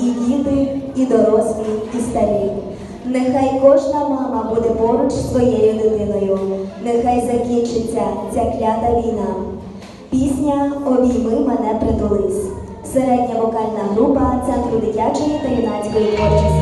І діти, і дорослі, і старі. Нехай кожна мама буде поруч своєю дитиною, нехай закінчиться ця клята війна. Пісня Обійми мене притулись. Середня вокальна група Центру дитячої та юнацької творчості.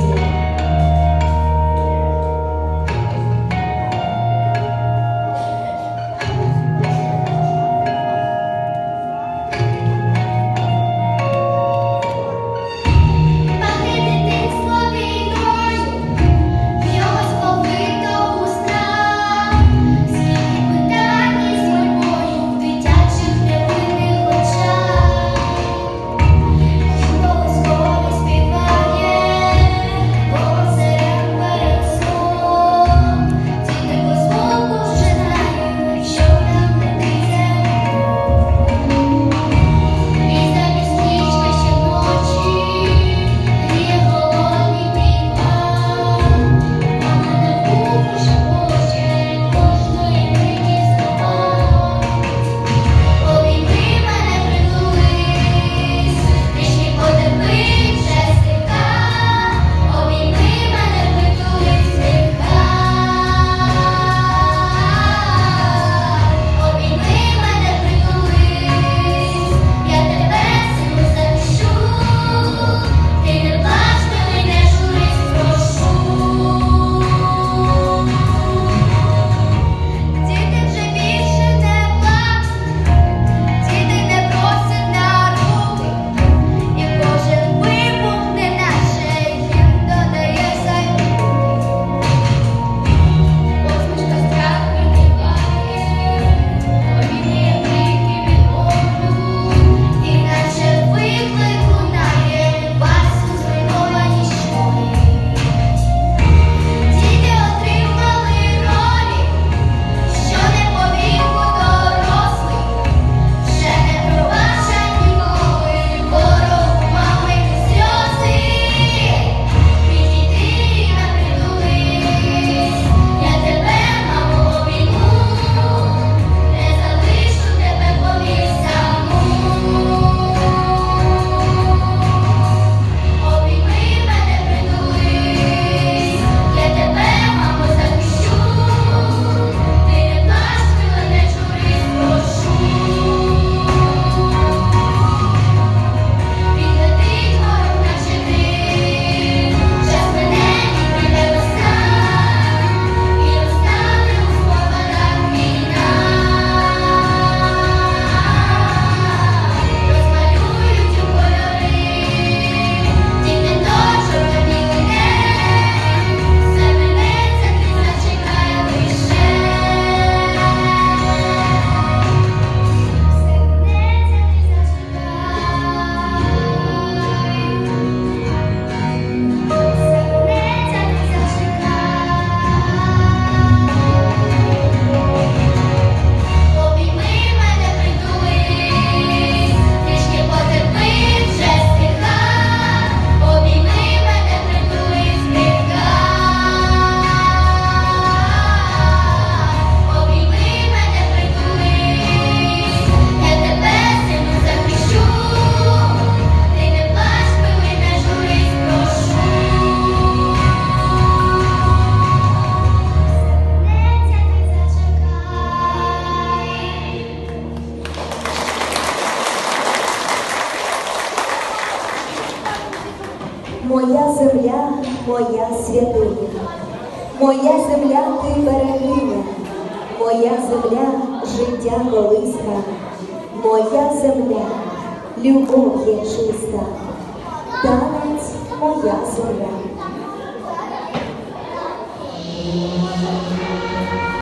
моя земля, моя святиня, моя земля ти берегиня, моя земля життя колиска, моя земля, любов є чиста, танець моя земля.